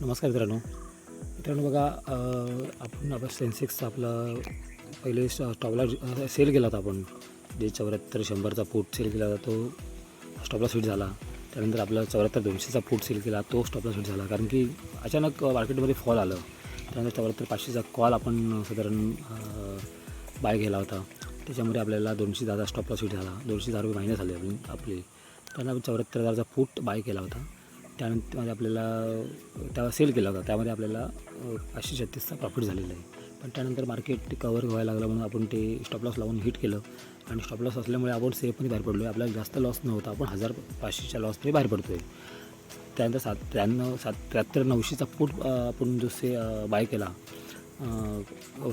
नमस्कार मित्रांनो. मित्रांनो बघा आपण आपला सेन्सेक्सचा आपला पहिले स्टॉपला सेल केला होता आपण. जे चौऱ्याहत्तर शंभरचा फूट सेल केला होता तो स्टॉपला स्वीट झाला. त्यानंतर आपला चौऱ्याहत्तर दोनशेचा फूट सेल केला तो स्टॉपला स्वीट झाला. कारण की अचानक मार्केटमध्ये फॉल आलं. त्यानंतर चौऱ्याहत्तर पाचशेचा कॉल आपण साधारण बाय केला होता. त्याच्यामुळे आपल्याला दोनशे दहा स्टॉपला स्वीट झाला. दोनशे दहा रुपये मायनस झाले आपले. त्यांना आपण चौऱ्याहत्तर हजारचा फूट बाय केला होता. त्यानंतर आपल्याला त्यावर सेल केला होता. त्यामध्ये आपल्याला पाचशे छत्तीसचा प्रॉफिट झालेला आहे. पण त्यानंतर मार्केट कवर व्हायला लागलं म्हणून आपण ते स्टॉप लॉस लावून हिट केलं. आणि स्टॉप लॉस असल्यामुळे आपण सेफमध्ये बाहेर पडलो आहे आपल्याला जास्त लॉस नव्हता. आपण हजार पाचशेच्या लॉसमध्ये बाहेर पडतो आहे त्यानंतर सात त्र्याण्णव सात त्र्याहत्तर नऊशेचा फूट आपण जो से बाय केला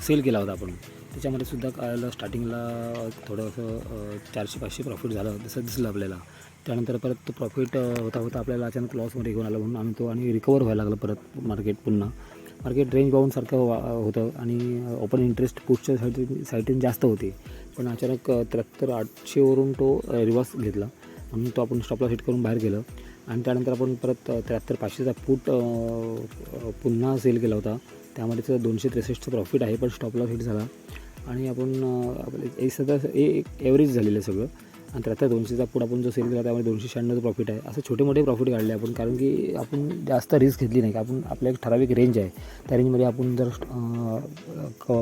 सेल केला होता आपण. त्याच्यामध्ये सुद्धा काय स्टार्टिंगला थोडंसं चारशे पाचशे प्रॉफिट झालं तसं दिसलं आपल्याला. त्यानंतर परत तो प्रॉफिट होता होता आपल्याला अचानक लॉसमध्ये घेऊन आला म्हणून आम्ही तो आणि रिकवर व्हायला लागला परत मार्केट पुन्हा. मार्केट रेंज बाऊन सारखं वा- होतं आणि ओपन इंटरेस्ट पुढच्या साईड साईडून जास्त होते. पण अचानक त्र्याहत्तर आठशेवरून तो रिवर्स घेतला. म्हणून तो आपण स्टॉपला हिट करून बाहेर गेलं. आणि त्यानंतर आपण परत त्र्याहत्तर पाचशेचा फूट पुन्हा सेल केला होता. त्यामध्ये तर दोनशे त्रेसष्टचं प्रॉफिट आहे पण स्टॉपला हिट झाला. आणि आपण आपलं एक सध्या एक ॲव्हरेज झालेलं आहे सगळं. आणि त्र्याहत्तर दोनशेचा पुढं आपण जो सेल केला त्यामध्ये दोनशे शहाण्णवचं प्रॉफिट आहे. असं छोटे मोठे प्रॉफिट काढले आपण कारण की आपण जास्त रिस्क घेतली नाही. का आपण आपल्या एक ठराविक रेंज आहे. त्या रेंजमध्ये आपण जर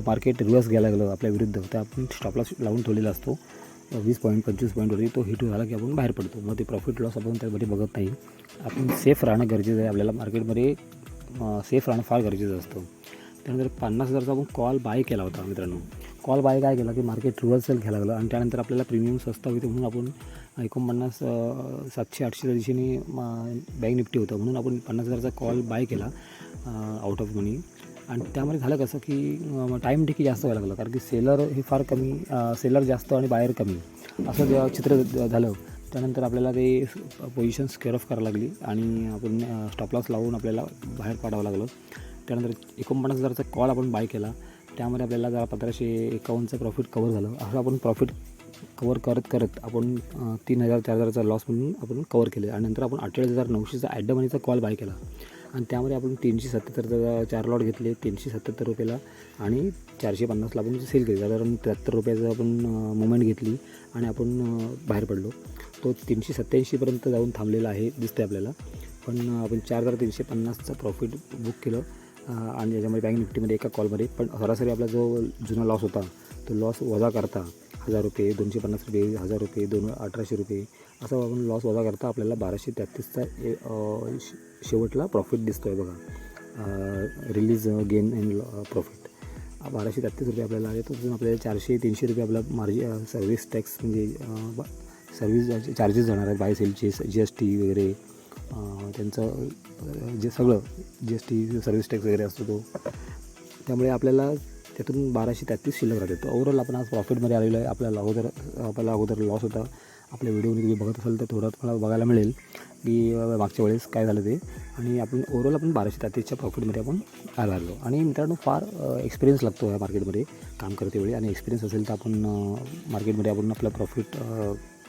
मार्केट रिव्हर्स घ्यायला लागलं आपल्या विरुद्ध तर आपण स्टॉपला लावून ठेवलेला असतो. वीस पॉईंट पंचवीस पॉईंटवरती तो हिट झाला की आपण बाहेर पडतो. मग ते प्रॉफिट लॉस आपण त्यामध्ये बघत नाही. आपण सेफ राहणं गरजेचं आहे. आपल्याला मार्केटमध्ये सेफ राहणं फार गरजेचं असतं. त्यानंतर पन्नास हजारचा आपण कॉल बाय केला होता मित्रांनो. कॉल बाय काय केला की मार्केट रिव्हर्सल घ्यायला लागलं आणि त्यानंतर आपल्याला प्रीमियम स्वस्त होते म्हणून आपण एकोणपन्नास सातशे आठशेच्या दिशेने बँक निफ्टी होतं म्हणून आपण पन्नास हजारचा कॉल बाय केला आउट ऑफ मनी आणि त्यामध्ये झालं कसं की टाईम टिकी जास्त व्हायला लागलं. कारण की सेलर हे फार कमी सेलर जास्त आणि बायर कमी. असं जेव्हा चित्र झालं त्यानंतर आपल्याला ते पोझिशन स्केअर ऑफ करायला लागली. आणि आपण स्टॉप लॉस लावून आपल्याला बाहेर पाडावं लागलं. त्यानंतर एकोणपन्नास हजारचा कॉल आपण बाय केला. त्यामध्ये आपल्याला जरा पंधराशे एकावन्नचं प्रॉफिट कवर झालं. असं आपण प्रॉफिट कवर करत करत आपण तीन हजार चार हजारचा लॉस म्हणून आपण कवर केले. आणि नंतर आपण अठ्ठेचाळीस हजार नऊशेचा ॲड मनीचा कॉल बाय केला. आणि त्यामध्ये आपण तीनशे सत्त्याहत्तरचा चार लॉट घेतले तीनशे सत्त्याहत्तर रुपयाला. आणि चारशे पन्नासला आपण सेल केली. साधारण त्र्याहत्तर रुपयाचं आपण मुवमेंट घेतली आणि आपण बाहेर पडलो. तो तीनशे सत्त्याऐंशीपर्यंत जाऊन थांबलेला आहे दिसते आपल्याला. पण आपण चार हजार तीनशे पन्नासचं प्रॉफिट बुक केलं. आणि याच्यामध्ये बँक निफ्टीमध्ये एका कॉलमध्ये पण सरासरी आपला जो जुना लॉस होता तो लॉस वजा करता हजार रुपये दोनशे पन्नास रुपये हजार रुपये दोन अठराशे रुपये असा आपण लॉस वजा करता आपल्याला बाराशे तेहत्तीसचा ए- शे- शेवटला प्रॉफिट दिसतो आहे बघा रिलीज गेन अँड प्रॉफिट बाराशे तेहत्तीस रुपये आपल्याला आहे तिथून आपल्याला चारशे तीनशे रुपये आपला मार्जि सर्व्हिस टॅक्स म्हणजे सर्व्हिस चार्जेस जाणार आहेत बाय सेलचे जी एस टी वगैरे. त्यांचं जे सगळं G S T service tax वगैरे असतो तो त्यामुळे आपल्याला त्यातून बाराशे तेहत्तीस शिल्लक राहते. तो ओव्हरऑल आपण आज प्रॉफिटमध्ये आलेलो आहे. आपल्याला अगोदर आपल्याला अगोदर लॉस होता. आपल्या व्हिडिओमध्ये तुम्ही बघत असाल तर थोडं तुम्हाला बघायला मिळेल की मागच्या वेळेस काय झालं ते. आणि आपण ओव्हरऑल आपण बाराशे तेहत्तीसच्या प्रॉफिटमध्ये आपण आला लागलो आणि मित्रांनो फार एक्सपिरियन्स लागतो या मार्केटमध्ये काम करते वेळी. आणि एक्सपिरियन्स असेल तर आपण मार्केटमध्ये आपण आपला प्रॉफिट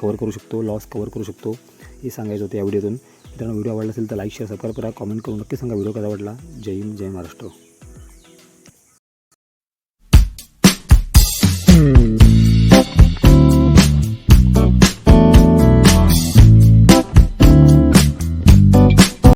कवर करू शकतो लॉस कवर करू शकतो. हे सांगायचं होतं या व्हिडिओतून मित्रांनो व्हिडिओ आवडला असेल तर लाईक शेअर सबस्क्राईब करा. कॉमेंट करून नक्की सांगा. व्हिडिओ कसा आवडला जय हिंद जय महाराष्ट्र.